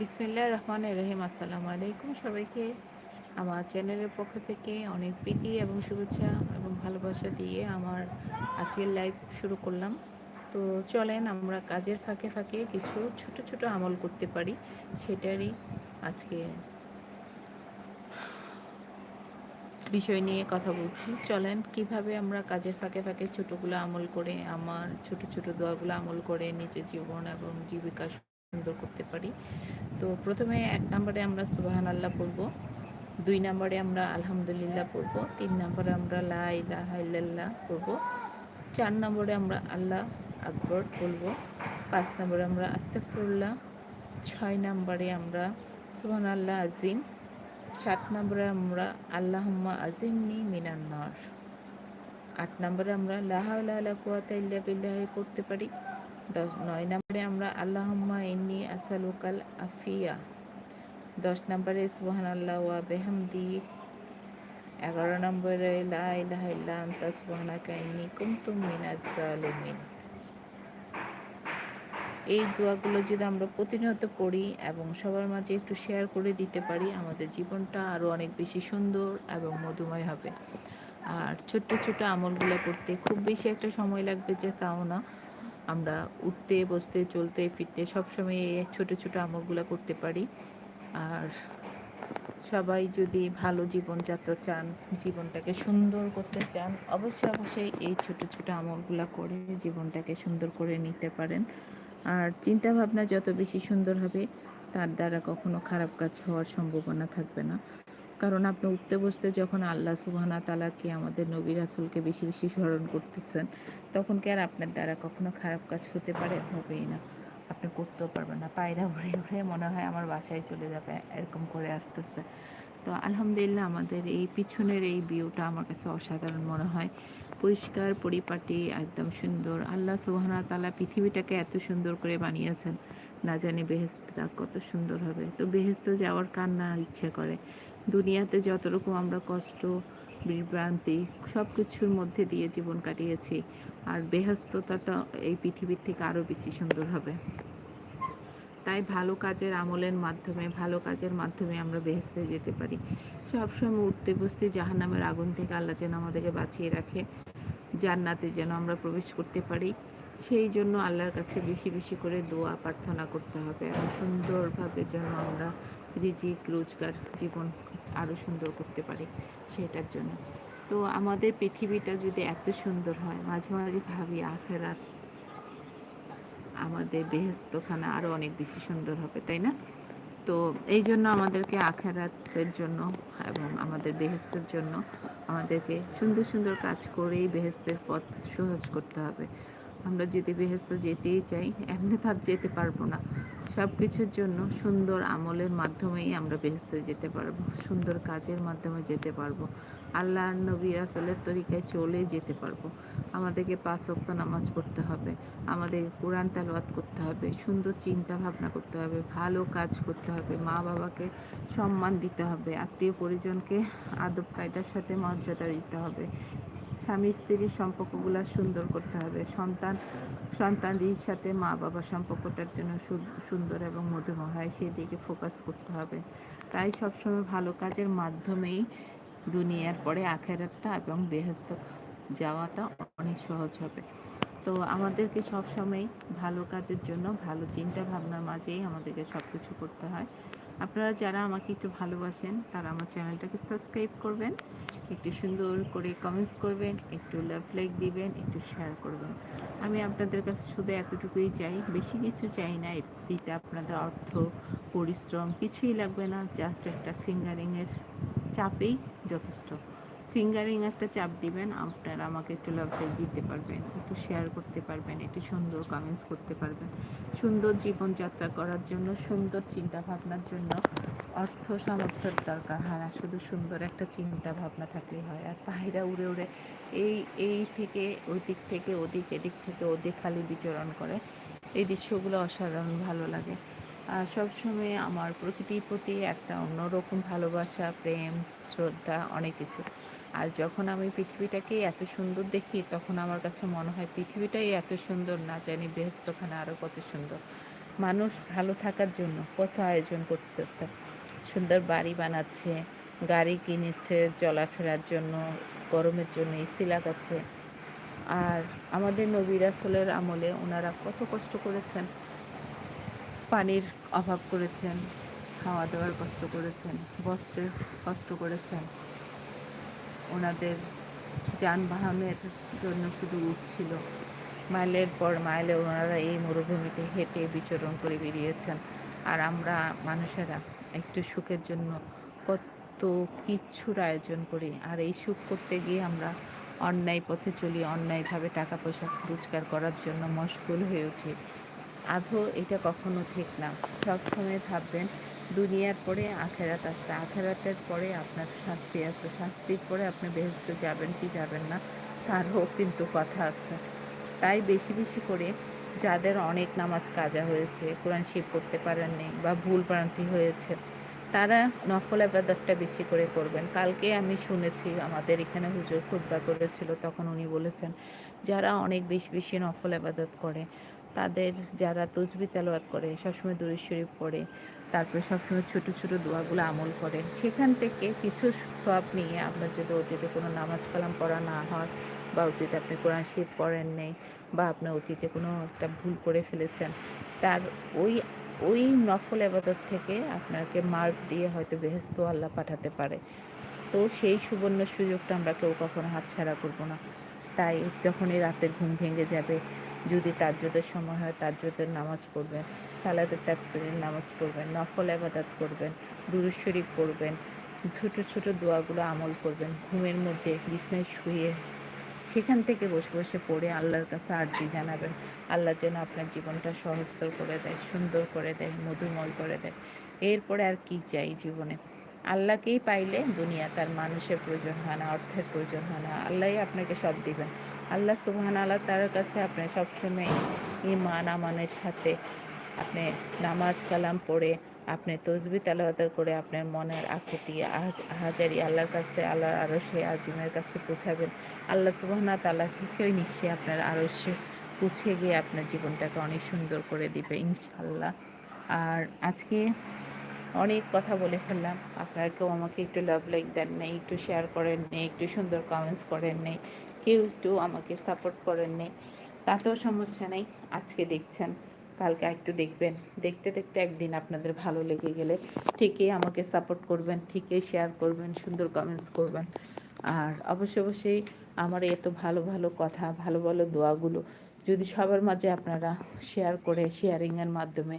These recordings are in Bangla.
বিসমিল্লাহ রহমান রহিম, আসসালামু আলাইকুম সবাইকে। আমার চ্যানেলের পক্ষ থেকে অনেক প্রীতি এবং শুভেচ্ছা এবং ভালোবাসা দিয়ে আমার আজকের লাইভ শুরু করলাম। তো চলেন আমরা কাজের ফাঁকে ফাঁকে কিছু ছোট ছোট আমল করতে পারি, সেটারই আজকে বিষয় নিয়ে কথা বলছি। চলেন, কীভাবে আমরা কাজের ফাঁকে ফাঁকে ছোটোগুলো আমল করে আমার ছোট ছোট দোয়াগুলো আমল করে নিজের জীবন এবং জীবিকা সুন্দর করতে পারি? তো প্রথমে এক নম্বরে আমরা সুবাহান আল্লাহ পড়ব, দুই নম্বরে আমরা আলহামদুলিল্লাহ পড়ব, তিন নম্বরে আমরা লা ইলাহা ইল্লাল্লাহ পড়ব, চার নম্বরে আমরা আল্লাহ আকবর বলব পাঁচ নম্বরে আমরা আস্তেফুল্লাহ ছয় নম্বরে আমরা সুবান আল্লাহ আজিম, সাত নম্বরে আমরা আল্লাহম্মা আজিমনি মিনান্নার আট নম্বরে আমরা লাহাউলা কুয়াতা ইল্লা পড়তে পারি। দশ, নয় নম্বরে আমরা আল্লাহম্মা ইন্নি আসালুকাল আফিয়া। দশ নম্বরে সুহান আল্লাহ ওয়া বেহামদি। এগারো নম্বরে লা ইলাহা ইল্লা আনতা সুবহানাকা ইন্নি এই দোয়াগুলো যদি আমরা প্রতিনিয়ত পড়ি এবং সবার মাঝে একটু শেয়ার করে দিতে পারি, আমাদের জীবনটা আরও অনেক বেশি সুন্দর এবং মধুময় হবে। আর ছোট্ট ছোট আমলগুলো করতে খুব বেশি একটা সময় লাগবে যে তাও না। আমরা উঠতে, বসতে, চলতে, ফিরতে সবসময় এই ছোট ছোট আমলগুলো করতে পারি। আর সবাই যদি ভালো জীবনযাত্রা চান, জীবনটাকে সুন্দর করতে চান, অবশ্যই অবশ্যই এই ছোট ছোট আমলগুলো করে জীবনটাকে সুন্দর করে নিতে পারেন। আর চিন্তা ভাবনা যত বেশি সুন্দর হবে, তার দ্বারা কখনো খারাপ কাজ হওয়ার সম্ভাবনা থাকবে না। কারণ আপনি উঠতে বসতে যখন আল্লাহ সুবাহানা তালাকে আমাদের নবী রাসুলকে বেশি বেশি স্মরণ করতেছেন, তখন কি আর আপনার দ্বারা কখনো খারাপ কাজ হতে পারে? হবেই না। আপনি করতেও পারবেন না। পায়রা উড়ে উড়ে মনে হয় আমার বাসায় চলে যাবে, এরকম করে আসতেছে। তো আলহামদুলিল্লাহ আমাদের এই পিছনের এই ভিউটা আমার কাছে অসাধারণ মনে হয়। পরিষ্কার, পরিপাটি, একদম সুন্দর। আল্লাহ সুবাহানা তালা পৃথিবীটাকে এত সুন্দর করে বানিয়েছেন। না জানি বেহেস্তা কত সুন্দর হবে। তো বেহেস্ত যাওয়ার কান্না ইচ্ছে করে? দুনিয়াতে যত রকম আমরা কষ্ট, বিভ্রান্তি সব কিছুর মধ্যে দিয়ে জীবন কাটিয়েছি, আর বেহস্ততাটা এই পৃথিবীর থেকে আরও বেশি সুন্দর হবে। তাই ভালো কাজের আমলের মাধ্যমে, ভালো কাজের মাধ্যমে আমরা বেহেস্তে যেতে পারি। সবসময় উঠতে বসতে জাহান নামের আগুন থেকে আল্লাহ যেন আমাদেরকে বাঁচিয়ে রাখে, জান্নাতে যেন আমরা প্রবেশ করতে পারি। সেই জন্য আল্লাহর কাছে বেশি বেশি করে দোয়া, প্রার্থনা করতে হবে। এবং সুন্দরভাবে যেন আমরা রিজিক, রোজগার জীবন আরও সুন্দর করতে পারি সেটার জন্য। তো আমাদের পৃথিবীটা যদি এত সুন্দর হয়, মাঝে মাঝে ভাবি আখেরাত আমাদের বেহেস্তখানা আরও অনেক বেশি সুন্দর হবে, তাই না? তো এই জন্য আমাদেরকে আখেরাতের জন্য এবং আমাদের বেহেস্তের জন্য আমাদেরকে সুন্দর সুন্দর কাজ করেই বেহেস্তের পথ সহজ করতে হবে। আমরা যদি বেহেস্ত যেতেই চাই, এমনি তার যেতে পারব না। সব কিছুর জন্য সুন্দর আমলের মাধ্যমেই আমরা বেহেস্তে যেতে পারব, সুন্দর কাজের মাধ্যমে যেতে পারব আল্লাহ নবী রাসলের তরিকায় চলে যেতে পারব। আমাদেরকে পাঁচ অক্ত নামাজ পড়তে হবে, আমাদেরকে কোরআন তালওয়াত করতে হবে, সুন্দর চিন্তা ভাবনা করতে হবে, ভালো কাজ করতে হবে মা বাবাকে সম্মান দিতে হবে আত্মীয় পরিজনকে আদব কায়দার সাথে মর্যাদা দিতে হবে। স্বামী স্ত্রীর সম্পর্কগুলো সুন্দর করতে হবে। সন্তান, সন্তানদের সাথে মা বাবার সম্পর্কটার জন্য সুন্দর এবং মধুময় হয়, সেদিকে ফোকাস করতে হবে। তাই সবসময় ভালো কাজের মাধ্যমেই দুনিয়ার পরে আখেরাতটা এবং বেহস্ত যাওয়াটা অনেক সহজ হবে। তো আমাদেরকে সবসময় ভালো কাজের জন্য, ভালো চিন্তা ভাবনার মাঝেই আমাদেরকে সব কিছু করতে হয়। আপনারা যারা আমাকে একটু ভালোবাসেন, তারা আমার চ্যানেলটাকে সাবস্ক্রাইব করবেন। একটু সুন্দর করে কমেন্টস করবেন, একটু লাভ লাইক দিবেন, একটু শেয়ার করবেন। আমি আপনাদের কাছে শুধু এতটুকুই চাই, বেশি কিছু চাই না দিতে আপনাদের অর্থ, পরিশ্রম কিছুই লাগবে না জাস্ট একটা ফিঙ্গারিংয়ের চাপেই যথেষ্ট। ফিঙ্গারিং একটা চাপ দিবেন, আপনারা আমাকে একটু লাভ লাইক দিতে পারবেন, একটু শেয়ার করতে পারবেন, একটু সুন্দর কমেন্টস করতে পারবেন। সুন্দর জীবনযাত্রা করার জন্য, সুন্দর চিন্তা ভাবনার জন্য অর্থ সামর্থ্যের দরকার, হয় না শুধু সুন্দর একটা চিন্তা ভাবনা থাকলেই হয়। আর পাহিরা উড়ে উড়ে এই এই থেকে, ওই দিক থেকে, ওদিক, এদিক থেকে, ওদিক খালি বিচরণ করে। এই দৃশ্যগুলো অসাধারণ ভালো লাগে। আর সবসময় আমার প্রকৃতির প্রতি একটা অন্যরকম ভালোবাসা, প্রেম, শ্রদ্ধা অনেক কিছু। আর যখন আমি পৃথিবীটাকে এত সুন্দর দেখি, তখন আমার কাছে মনে হয় পৃথিবীটাই এত সুন্দর না জানি বৃহস্পখানে আরও কত সুন্দর। মানুষ ভালো থাকার জন্য কত আয়োজন করতেছে। সুন্দর বাড়ি বানাচ্ছে, গাড়ি কিনেছে চলাফেরার জন্য, গরমের জন্য এসি লাগাচ্ছে। আর আমাদের নবী রাসুলের আমলে ওনারা কত কষ্ট করেছেন, পানির অভাব করেছেন খাওয়া দাওয়ার কষ্ট করেছেন, বস্ত্রের কষ্ট করেছেন। ওনাদের যানবাহনের জন্য শুধু উঠ ছিল। মাইলের পর মাইলে ওনারা এই মরুভূমিতে হেঁটে বিচরণ করে বেরিয়েছেন। আর আমরা মানুষেরা একটু সুখের জন্য কত কিচ্ছুর আয়োজন করি। আর এই সুখ করতে গিয়ে আমরা অন্যায় পথে চলি, অন্যায়ভাবে টাকা পয়সা রোজগার করার জন্য মশগুল হয়ে উঠি। আধো এটা কখনো ঠিক না। সবসময় ভাববেন, দুনিয়ার পরে আখেরাত আছে। আখেরাতের পরে আপনার শাস্তি আছে। শাস্তির পরে আপনি বেহেস্তে যাবেন কি যাবেন না তারও কিন্তু কথা আছে। তাই বেশি বেশি করে যাদের অনেক নামাজ কাজা হয়েছে, কোরআন শিব করতে পারেননি বা ভুল প্রান্তি হয়েছে, তারা নফল আবাদতটা বেশি করে করবেন। কালকে আমি শুনেছি, আমাদের এখানে হুজুর খুদ্া করেছিল, তখন উনি বলেছেন, যারা অনেক বেশি বেশি নফল আবাদত করে, তাদের যারা তজবি তেলাওয়াত করে, সবসময় দরুদ শরীফ পড়ে, তারপরে সবসময় ছোটো ছোটো দোয়াগুলো আমল করে, সেখান থেকে কিছু সব নিয়ে আপনার যদি অতীতে কোনো নামাজ কালাম পড়া না হয় বা অতীতে আপনি কোরআন শরীফ পড়েন নেই বা আপনি অতীতে কোনো একটা ভুল করে ফেলেছেন, তার ওই ওই নফল আবাদত থেকে আপনাকে মার্ক দিয়ে হয়তো বেহেস্ত আল্লাহ পাঠাতে পারে। তো সেই সুবর্ণ সুযোগটা আমরা কেউ কখনো হাতছাড়া করব না। তাই যখনই রাতে ঘুম ভেঙে যাবে, যদি তাজ্জুদের সময় হয় তাজ্জুদের নামাজ পড়বেন সালাদের তাফসিরের নামাজ পড়বেন, নফল আবাদাত করবেন, দুরুদ শরীফ পড়বেন, ছোটো ছোটো দোয়াগুলো আমল করবেন, ঘুমের মধ্যে বিছনায় শুয়ে সেখান থেকে বসে বসে পড়ে আল্লাহর কাছে আর্জি জানাবেন। আল্লাহ যেন আপনার জীবনটা সহজতর করে দেয়, সুন্দর করে দেয়, মধুময় করে দেয়। এরপরে আর কি চাই জীবনে? আল্লাহকেই পাইলে দুনিয়া তার মানুষের প্রয়োজন হয় না, অর্থের প্রয়োজন হয় না। আল্লাহই আপনাকে সব দিবেন। আল্লাহ সুবহান আল্লাহ তার কাছে আপনি সবসময় ইমান আমানের সাথে আপনি নামাজ কালাম পড়ে আপনি তসবি তালাওয়াতার করে আপনার মনের আকুতি আজ হাজারি আল্লাহর কাছে, আল্লাহর আরও সে আজিমের কাছে পৌঁছাবেন। আল্লাহ সুবহানা তাল্লাহ থেকেই নিশ্চয়ই আপনার আরও সে পুছে গিয়ে আপনার জীবনটাকে অনেক সুন্দর করে দিবে ইনশাল্লাহ আর আজকে অনেক কথা বলে ফেললাম। আপনারা কেউ আমাকে একটু লাভ লাইক দেন নেই, একটু শেয়ার করেন নেই, একটু সুন্দর কমেন্টস করেন নেই, কেউ একটু আমাকে সাপোর্ট করেন নেই। তাতেও সমস্যা নেই। আজকে দেখছেন। কালকে একটু দেখবেন। দেখতে দেখতে একদিন আপনাদের ভালো লেগে গেলে ঠিকই আমাকে সাপোর্ট করবেন, ঠিকই শেয়ার করবেন, সুন্দর কমেন্টস করবেন। আর অবশ্যই অবশ্যই আমার এত ভালো ভালো কথা, ভালো ভালো দোয়াগুলো যদি সবার মাঝে আপনারা শেয়ার করে শেয়ারিংয়ের মাধ্যমে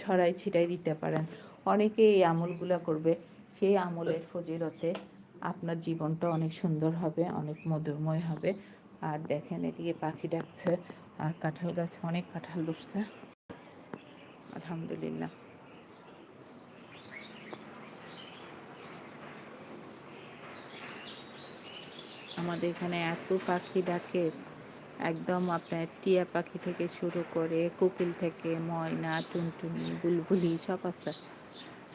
ছড়াই ছিটাই দিতে পারেন। অনেকে এই আমলগুলো করবে, সেই আমলের ফজিলতে আপনার জীবনটা অনেক সুন্দর হবে, অনেক মধুময় হবে। আর দেখেন এদিকে পাখি ডাকছে, আর কাঁঠাল গাছে অনেক কাঁঠাল ধরছে। আলহামদুলিল্লাহ। আমাদের এখানে এত পাখি ডাকে, একদম আপনার টিয়া পাখি থেকে শুরু করে কোকিল থেকে, ময়না, টুনটুনি, বুলবুলি, সব আছে,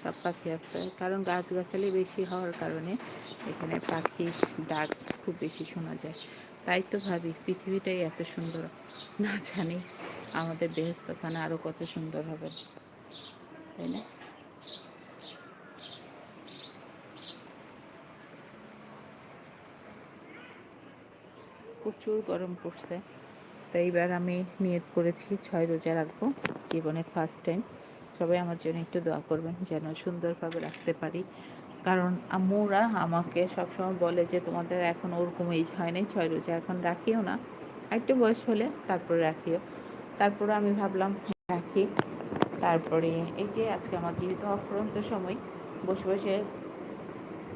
সব পাখি আছে। কারণ গাছগাছালি বেশি হওয়ার কারণে এখানে পাখির ডাক খুব বেশি শোনা যায়। তাই তো ভাবি, পৃথিবীটাই এত সুন্দর। না জানি, আমাদের বেহস্তখানা আরও কত সুন্দর হবে। তাই না? প্রচুর গরম পড়ছে। তো এইবার আমি নিয়ত করেছি, ছয় রোজা রাখব, জীবনের ফার্স্ট টাইম সবাই আমার জন্য একটু দোয়া করবেন, যেন সুন্দরভাবে রাখতে পারি। কারণ আম্মুরা আমাকে সবসময় বলে যে, তোমাদের এখন ওরকম এজ হয় নাই, ছয় রোজা এখন রাখিও না। একটু বয়স হলে তারপরে রাখিও। তারপরে আমি ভাবলাম, রাখি। তারপরে এই যে আজকে আমার যেহেতু অফরন্ত সময়, বসে বসে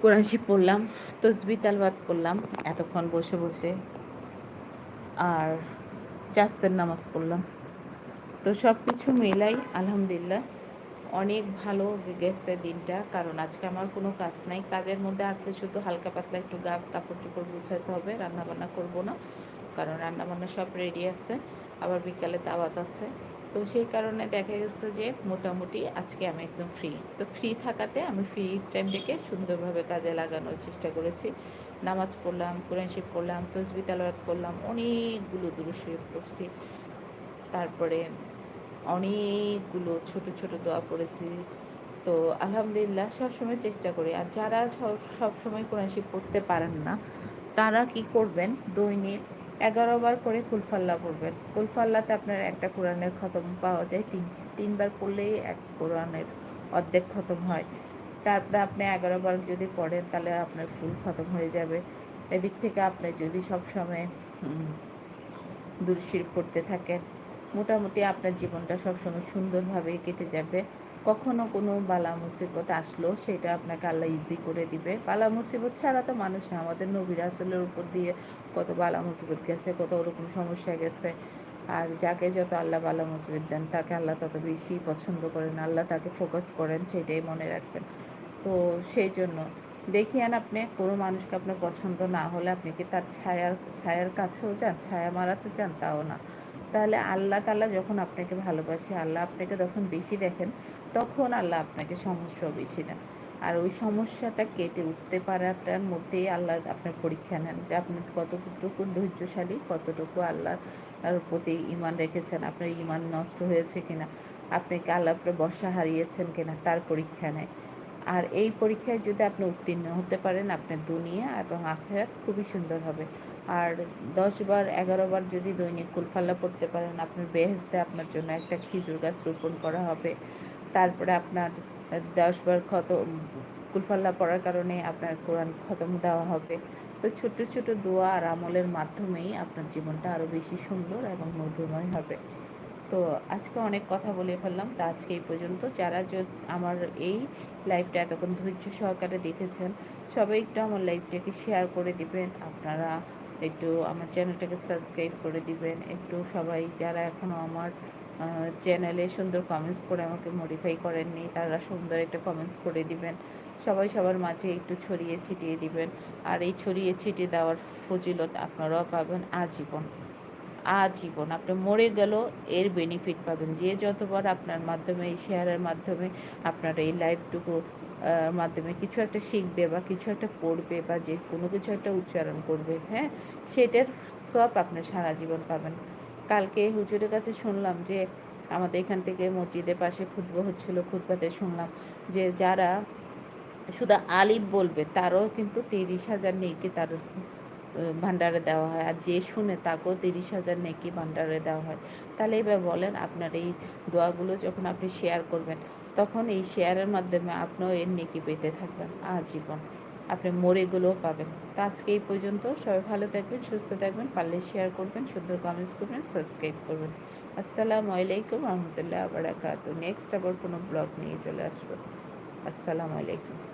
কোরআন শিব পড়লাম, তসবি তালবাদ করলাম, এতক্ষণ বসে বসে আর জাস্তের নামাজ পড়লাম। তো সব কিছু মেলাই আলহামদুলিল্লাহ অনেক ভালো গেছে দিনটা, কারণ আজকে আমার কোনো কাজ নাই। কাজের মধ্যে আছে শুধু হালকা পাতলা একটু গা কাপড় চোপড় গুছাতে হবে রান্না বান্না করব না, কারণ রান্না বান্না সব রেডি আছে, আবার বিকালে দাওয়াত আছে। তো সেই কারণে দেখা গেছে যে মোটামুটি আজকে আমি একদম ফ্রি তো ফ্রি থাকাতে আমি ফ্রি টাইমটাকে সুন্দরভাবে কাজে লাগানোর চেষ্টা করেছি। নামাজ পড়লাম, কোরআন শিব পড়লাম তসবি তালাবাদ করলাম, অনেকগুলো দুরুশরীফ পড়ছি। তারপরে অনেকগুলো ছোট ছোট দোয়া পড়েছি। তো আলহামদুলিল্লাহ সবসময় চেষ্টা করি। আর যারা সব, সবসময় কোরআন শরীফ পড়তে পারেন না, তারা কি করবেন? দৈনিক এগারো বার করে কুলফাল্লা পড়বেন। কুলফাল্লাতে আপনার একটা কোরআনের খতম পাওয়া যায়। তিন, তিনবার পড়লেই এক কোরআনের অর্ধেক খতম হয়। তারপরে আপনি এগারো বার যদি পড়েন, তাহলে আপনার ফুল খতম হয়ে যাবে। এদিক থেকে আপনি যদি সবসময় দুরশির পড়তে থাকেন মোটামুটি আপনার জীবনটা সবসময় সুন্দরভাবে কেটে যাবে। কখনো কোনো বালা মুসিবত আসলো, সেটা আপনাকে আল্লাহ ইজি করে দিবে। বালা মুসিবত ছাড়া তো মানুষ না। আমাদের নবীর আসলের উপর দিয়ে কত বালা মুসিবত গেছে, কত ওরকম সমস্যা গেছে। আর যাকে যত আল্লাহ বালা মুসিবত দেন, তাকে আল্লাহ তত বেশি পছন্দ করেন, আল্লাহ তাকে ফোকাস করেন, সেটাই মনে রাখবেন। তো সেই জন্য দেখিয়ান আপনি, কোনো মানুষকে আপনার পছন্দ না হলে আপনি কি তার ছায়ার ছায়ার কাছেও যান, ছায়া মারাতে চান? তাও না। তাহলে আল্লাহ তাল্লাহ যখন আপনাকে ভালোবাসে, আল্লাহ আপনাকে যখন বেশি দেখেন, তখন আল্লাহ আপনাকে সমস্যাও বেশি দেন। আর ওই সমস্যাটা কেটে উঠতে পারাটার মধ্যেই আল্লাহ আপনার পরীক্ষা নেন যে আপনি কতটুকু ধৈর্যশালী, কতটুকু আল্লাহর প্রতি ইমান রেখেছেন, আপনার ইমান নষ্ট হয়েছে কিনা, আপনি কি আল্লাহ আপনার বর্ষা হারিয়েছেন কিনা, তার পরীক্ষা নেয়। আর এই পরীক্ষায় যদি আপনি উত্তীর্ণ হতে পারেন, আপনার দুনিয়া এবং আখেরাত খুবই সুন্দর হবে। আর দশ বার, এগারো বার যদি দৈনিক কুলফাল্লা পড়তে পারেন, আপনার বেহেস্তে আপনার জন্য একটা খেজুর গাছ রোপণ করা হবে। তারপরে আপনার দশ বার ক্ষত, কুলফাল্লা পড়ার কারণে আপনার কোরআন খতম দেওয়া হবে। তো ছোট ছোট দোয়া আর আমলের মাধ্যমেই আপনার জীবনটা আরও বেশি সুন্দর এবং মধুময় হবে। তো আজকে অনেক কথা বলে ফেললাম, তো আজকে এই পর্যন্ত। যারা আমার এই লাইভটা এতক্ষণ ধৈর্য সহকারে দেখেছেন, সবাই একটু আমার লাইভটাকে শেয়ার করে দিবেন। আপনারা একটু আমার চ্যানেলটাকে সাবস্ক্রাইব করে দিবেন। একটু সবাই যারা এখনও আমার চ্যানেলে সুন্দর কমেন্টস করে আমাকে মডিফাই করেননি, তারা সুন্দর একটা কমেন্টস করে দিবেন। সবাই সবার মাঝে একটু ছড়িয়ে ছিটিয়ে দিবেন। আর এই ছড়িয়ে ছিটিয়ে দেওয়ার ফজিলত আপনারাও পাবেন আজীবন। আজীবন আপনি মরে গেল এর বেনিফিট পাবেন। যে যতবার আপনার মাধ্যমে, এই শেয়ারের মাধ্যমে আপনার এই লাইফটুকু মাধ্যমে কিছু একটা শিখবে বা কিছু একটা পড়বে বা যে কোনো কিছু একটা উচ্চারণ করবে হ্যাঁ? সেটার সব আপনার সারা জীবন পাবেন। কালকে হুজুরের কাছে শুনলাম যে আমাদের এখান থেকে মসজিদের পাশে খুদ্া হচ্ছিল খুদ্বাতে শুনলাম যে যারা শুধু আলিফ বলবে, তারও কিন্তু তিরিশ হাজার নেকি তার ভান্ডারে দেওয়া হয়। আর যে শুনে তাকেও তিরিশ হাজার নেকি ভান্ডারে দেওয়া হয়। তাহলে এবার বলেন আপনার এই দোয়াগুলো যখন আপনি শেয়ার করবেন, তখন এই শেয়ারের মাধ্যমে আপনিও এর নেকি পেতে থাকবেন আজীবন। আপনি মরেগুলোও পাবেন। তো আজকে এই পর্যন্ত। সবাই ভালো থাকবেন, সুস্থ থাকবেন, পারলে শেয়ার করবেন, সুন্দর কমেন্টস করবেন সাবস্ক্রাইব করবেন। আসসালামু আলাইকুম রহমতুল্লাহ আবরাকাত নেক্সট আবার কোনো ব্লগ নিয়ে চলে আসব। আসসালামু আলাইকুম।